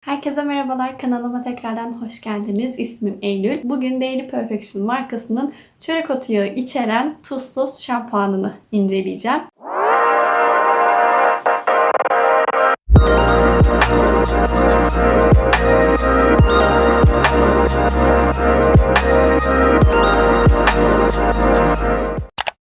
Herkese merhabalar. Kanalıma tekrardan hoş geldiniz. İsmim Eylül. Bugün Daily Perfection markasının çörek otu yağı içeren tuzsuz şampuanını inceleyeceğim.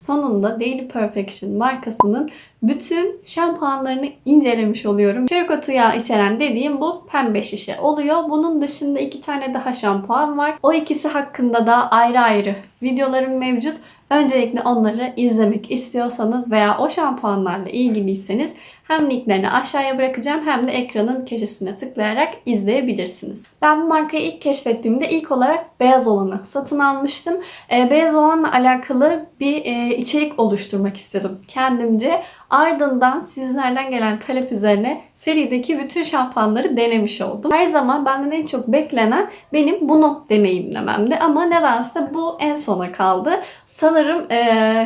Sonunda Daily Perfection markasının bütün şampuanlarını incelemiş oluyorum. Çörek otu yağı içeren dediğim bu pembe şişe oluyor. Bunun dışında iki tane daha şampuan var. O ikisi hakkında da ayrı ayrı videolarım mevcut. Öncelikle onları izlemek istiyorsanız veya o şampuanlarla ilgiliyseniz hem linklerini aşağıya bırakacağım hem de ekranın köşesine tıklayarak izleyebilirsiniz. Ben bu markayı ilk keşfettiğimde ilk olarak beyaz olanı satın almıştım. Ee, beyaz olanla alakalı bir e, içerik oluşturmak istedim kendimce. Ardından sizlerden gelen talep üzerine serideki bütün şampuanları denemiş oldum. Her zaman benden en çok beklenen benim bunu deneyimlememdi ama nedense bu en sona kaldı. Sanırım e,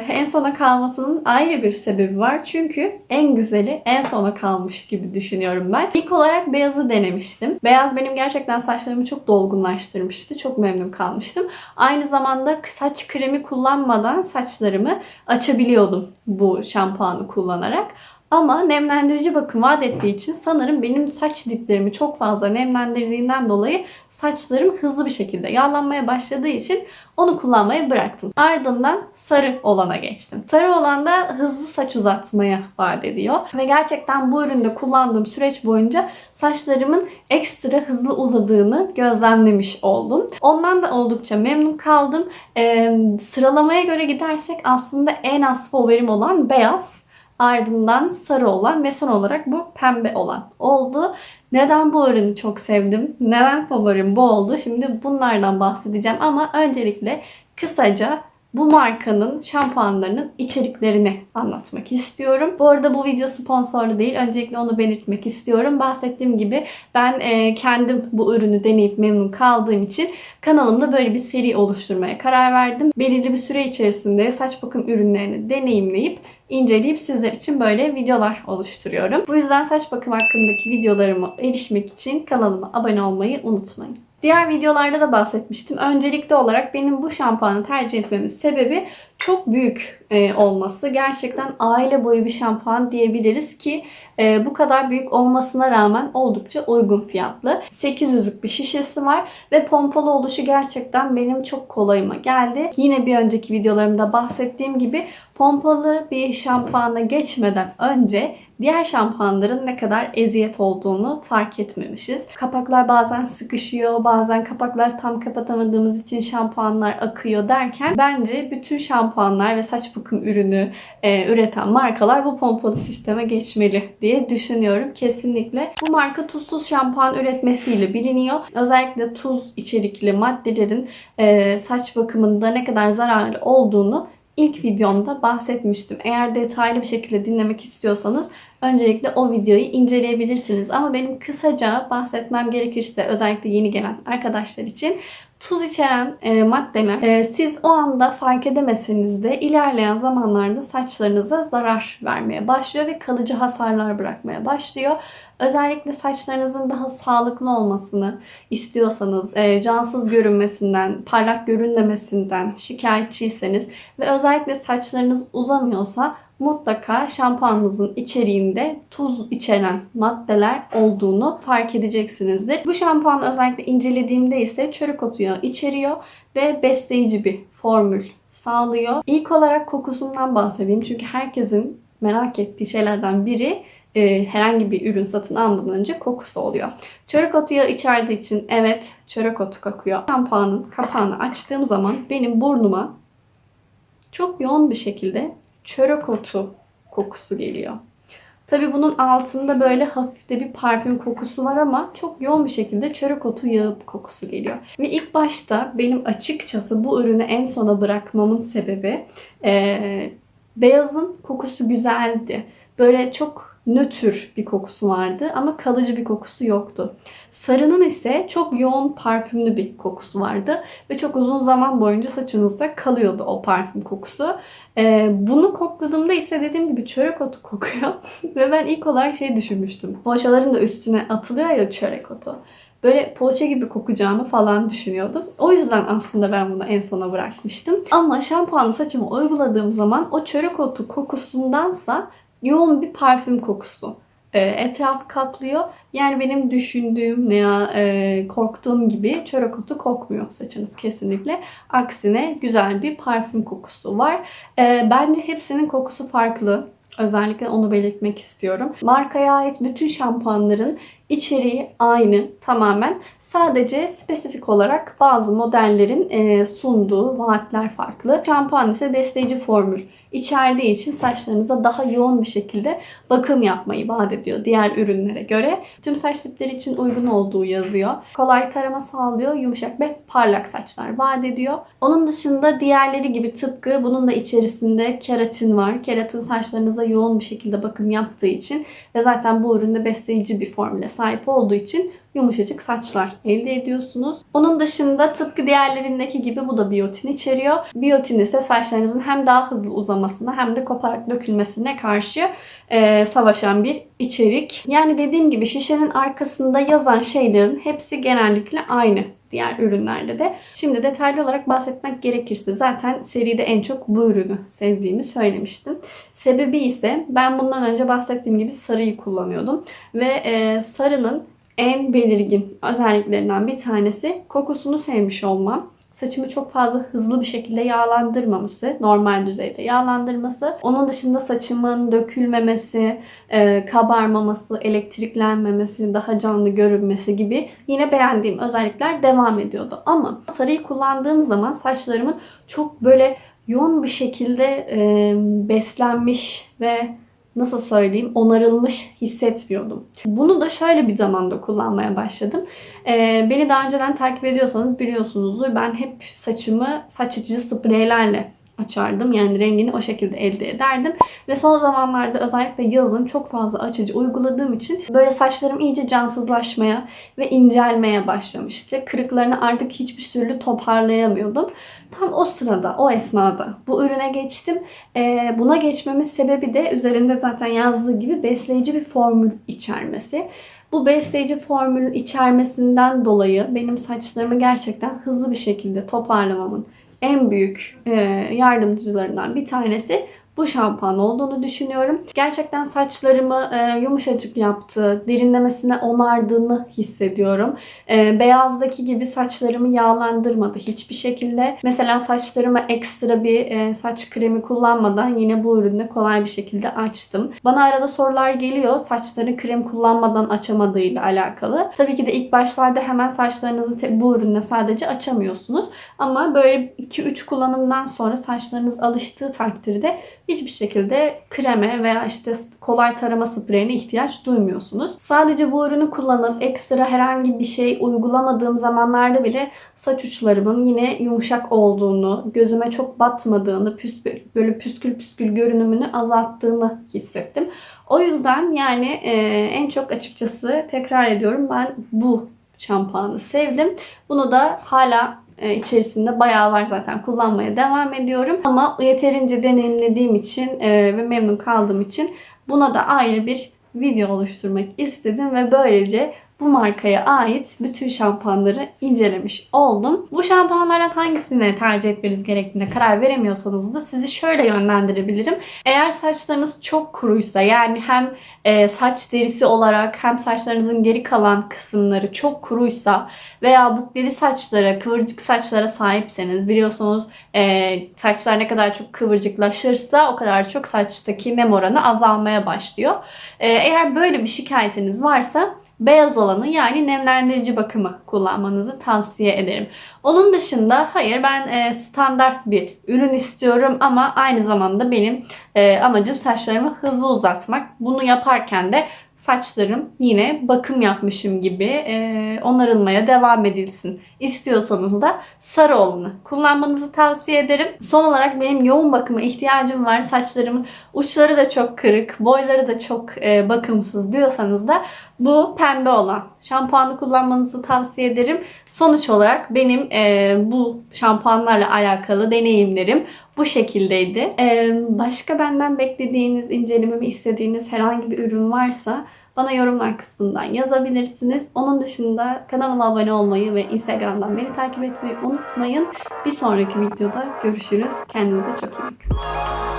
en sona kalmasının ayrı bir sebebi var. Çünkü en güzeli en sona kalmış gibi düşünüyorum ben. İlk olarak beyazı denemiştim. Beyaz benim gerçekten saçlarımı çok dolgunlaştırmıştı. Çok memnun kalmıştım. Aynı zamanda saç kremi kullanmadan saçlarımı açabiliyordum bu şampuanı kullanarak. Ama nemlendirici bakım vaat ettiği için sanırım benim saç diplerimi çok fazla nemlendirdiğinden dolayı saçlarım hızlı bir şekilde yağlanmaya başladığı için onu kullanmayı bıraktım. Ardından sarı olana geçtim. Sarı olan da hızlı saç uzatmaya vaat ediyor. Ve gerçekten bu üründe kullandığım süreç boyunca saçlarımın ekstra hızlı uzadığını gözlemlemiş oldum. Ondan da oldukça memnun kaldım. Ee, sıralamaya göre gidersek aslında en az favorim olan beyaz ardından sarı olan ve son olarak bu pembe olan oldu. Neden bu ürünü çok sevdim? Neden favorim bu oldu? Şimdi bunlardan bahsedeceğim ama öncelikle kısaca bu markanın şampuanlarının içeriklerini anlatmak istiyorum. Bu arada bu video sponsorlu değil. Öncelikle onu belirtmek istiyorum. Bahsettiğim gibi ben e, kendim bu ürünü deneyip memnun kaldığım için kanalımda böyle bir seri oluşturmaya karar verdim. Belirli bir süre içerisinde saç bakım ürünlerini deneyimleyip inceleyip sizler için böyle videolar oluşturuyorum. Bu yüzden saç bakım hakkındaki videolarıma erişmek için kanalıma abone olmayı unutmayın. Diğer videolarda da bahsetmiştim. Öncelikli olarak benim bu şampuanı tercih etmemin sebebi çok büyük e, olması. Gerçekten aile boyu bir şampuan diyebiliriz ki e, bu kadar büyük olmasına rağmen oldukça uygun fiyatlı. 800'lük bir şişesi var ve pompalı oluşu gerçekten benim çok kolayıma geldi. Yine bir önceki videolarımda bahsettiğim gibi pompalı bir şampuana geçmeden önce diğer şampuanların ne kadar eziyet olduğunu fark etmemişiz. Kapaklar bazen sıkışıyor, bazen kapaklar tam kapatamadığımız için şampuanlar akıyor derken bence bütün şampuanlar ve saç bakım ürünü e, üreten markalar bu pompalı sisteme geçmeli diye düşünüyorum. Kesinlikle. Bu marka tuzsuz şampuan üretmesiyle biliniyor. Özellikle tuz içerikli maddelerin e, saç bakımında ne kadar zararlı olduğunu ilk videomda bahsetmiştim. Eğer detaylı bir şekilde dinlemek istiyorsanız öncelikle o videoyu inceleyebilirsiniz. Ama benim kısaca bahsetmem gerekirse özellikle yeni gelen arkadaşlar için tuz içeren e, maddeler e, siz o anda fark edemeseniz de ilerleyen zamanlarda saçlarınıza zarar vermeye başlıyor ve kalıcı hasarlar bırakmaya başlıyor. Özellikle saçlarınızın daha sağlıklı olmasını istiyorsanız, e, cansız görünmesinden, parlak görünmemesinden şikayetçiyseniz ve özellikle saçlarınız uzamıyorsa mutlaka şampuanınızın içeriğinde tuz içeren maddeler olduğunu fark edeceksinizdir. Bu şampuan özellikle incelediğimde ise çörek otu yağı içeriyor ve besleyici bir formül sağlıyor. İlk olarak kokusundan bahsedeyim çünkü herkesin merak ettiği şeylerden biri e, herhangi bir ürün satın almadan önce kokusu oluyor. Çörek otu yağı içerdiği için evet çörek otu kokuyor. Şampuanın kapağını açtığım zaman benim burnuma çok yoğun bir şekilde çörek otu kokusu geliyor. Tabi bunun altında böyle hafif de bir parfüm kokusu var ama çok yoğun bir şekilde çörek otu yağı kokusu geliyor. Ve ilk başta benim açıkçası bu ürünü en sona bırakmamın sebebi e, beyazın kokusu güzeldi. Böyle çok nötr bir kokusu vardı ama kalıcı bir kokusu yoktu. Sarının ise çok yoğun parfümlü bir kokusu vardı ve çok uzun zaman boyunca saçınızda kalıyordu o parfüm kokusu. Ee, bunu kokladığımda ise dediğim gibi çörek otu kokuyor ve ben ilk olarak şey düşünmüştüm. Poğaçaların da üstüne atılıyor ya çörek otu. Böyle poğaça gibi kokacağımı falan düşünüyordum. O yüzden aslında ben bunu en sona bırakmıştım. Ama şampuanı saçıma uyguladığım zaman o çörek otu kokusundansa yoğun bir parfüm kokusu e, etrafı kaplıyor. Yani benim düşündüğüm veya e, korktuğum gibi çörek otu kokmuyor saçınız kesinlikle. Aksine güzel bir parfüm kokusu var. E, bence hepsinin kokusu farklı. Özellikle onu belirtmek istiyorum. Markaya ait bütün şampuanların içeriği aynı tamamen. Sadece spesifik olarak bazı modellerin e, sunduğu vaatler farklı. Şampuan ise besleyici formül içerdiği için saçlarınıza daha yoğun bir şekilde bakım yapmayı vaat ediyor diğer ürünlere göre. Tüm saç tipleri için uygun olduğu yazıyor. Kolay tarama sağlıyor, yumuşak ve parlak saçlar vaat ediyor. Onun dışında diğerleri gibi tıpkı bunun da içerisinde keratin var. Keratin saçlarınıza yoğun bir şekilde bakım yaptığı için ve zaten bu üründe besleyici bir formüle sahip olduğu için yumuşacık saçlar elde ediyorsunuz. Onun dışında tıpkı diğerlerindeki gibi bu da biyotin içeriyor. Biyotin ise saçlarınızın hem daha hızlı uzamasına hem de koparak dökülmesine karşı e, savaşan bir içerik. Yani dediğim gibi şişenin arkasında yazan şeylerin hepsi genellikle aynı diğer ürünlerde de. Şimdi detaylı olarak bahsetmek gerekirse zaten seride en çok bu ürünü sevdiğimi söylemiştim. Sebebi ise ben bundan önce bahsettiğim gibi sarıyı kullanıyordum. Ve e, sarının en belirgin özelliklerinden bir tanesi kokusunu sevmiş olmam. Saçımı çok fazla hızlı bir şekilde yağlandırmaması, normal düzeyde yağlandırması. Onun dışında saçımın dökülmemesi, e, kabarmaması, elektriklenmemesi, daha canlı görünmesi gibi yine beğendiğim özellikler devam ediyordu. Ama sarıyı kullandığım zaman saçlarımın çok böyle yoğun bir şekilde e, beslenmiş ve nasıl söyleyeyim onarılmış hissetmiyordum. Bunu da şöyle bir zamanda kullanmaya başladım. Ee, beni daha önceden takip ediyorsanız biliyorsunuzdur. Ben hep saçımı saç açıcı spreylerle açardım. Yani rengini o şekilde elde ederdim. Ve son zamanlarda özellikle yazın çok fazla açıcı uyguladığım için böyle saçlarım iyice cansızlaşmaya ve incelmeye başlamıştı. Kırıklarını artık hiçbir türlü toparlayamıyordum. Tam o sırada, o esnada bu ürüne geçtim. Ee, buna geçmemin sebebi de üzerinde zaten yazdığı gibi besleyici bir formül içermesi. Bu besleyici formülün içermesinden dolayı benim saçlarımı gerçekten hızlı bir şekilde toparlamamın en büyük e, yardımcılarından bir tanesi bu şampuan olduğunu düşünüyorum. Gerçekten saçlarımı e, yumuşacık yaptı, derinlemesine onardığını hissediyorum. E, beyazdaki gibi saçlarımı yağlandırmadı hiçbir şekilde. Mesela saçlarıma ekstra bir e, saç kremi kullanmadan yine bu ürünü kolay bir şekilde açtım. Bana arada sorular geliyor saçları krem kullanmadan açamadığıyla alakalı. Tabii ki de ilk başlarda hemen saçlarınızı bu ürünle sadece açamıyorsunuz. Ama böyle 2-3 kullanımdan sonra saçlarınız alıştığı takdirde hiçbir şekilde kreme veya işte kolay tarama spreyine ihtiyaç duymuyorsunuz. Sadece bu ürünü kullanıp ekstra herhangi bir şey uygulamadığım zamanlarda bile saç uçlarımın yine yumuşak olduğunu, gözüme çok batmadığını, böyle püskül püskül görünümünü azalttığını hissettim. O yüzden yani e, en çok açıkçası tekrar ediyorum ben bu şampuanı sevdim. Bunu da hala içerisinde bayağı var zaten kullanmaya devam ediyorum. Ama yeterince deneyimlediğim için e, ve memnun kaldığım için buna da ayrı bir video oluşturmak istedim ve böylece bu markaya ait bütün şampuanları incelemiş oldum. Bu şampuanlardan hangisini tercih etmeniz gerektiğine karar veremiyorsanız da sizi şöyle yönlendirebilirim. Eğer saçlarınız çok kuruysa yani hem e, saç derisi olarak hem saçlarınızın geri kalan kısımları çok kuruysa veya bukleli saçlara, kıvırcık saçlara sahipseniz biliyorsunuz e, saçlar ne kadar çok kıvırcıklaşırsa o kadar çok saçtaki nem oranı azalmaya başlıyor. E, eğer böyle bir şikayetiniz varsa beyaz olanı yani nemlendirici bakımı kullanmanızı tavsiye ederim. Onun dışında hayır ben e, standart bir ürün istiyorum ama aynı zamanda benim e, amacım saçlarımı hızlı uzatmak. Bunu yaparken de saçlarım yine bakım yapmışım gibi e, onarılmaya devam edilsin. İstiyorsanız da sarı olanı kullanmanızı tavsiye ederim. Son olarak benim yoğun bakıma ihtiyacım var. Saçlarımın uçları da çok kırık, boyları da çok e, bakımsız diyorsanız da bu pembe olan şampuanı kullanmanızı tavsiye ederim. Sonuç olarak benim e, bu şampuanlarla alakalı deneyimlerim bu şekildeydi. E, başka benden beklediğiniz, incelememi istediğiniz herhangi bir ürün varsa bana yorumlar kısmından yazabilirsiniz. Onun dışında kanalıma abone olmayı ve Instagram'dan beni takip etmeyi unutmayın. Bir sonraki videoda görüşürüz. Kendinize çok iyi bakın.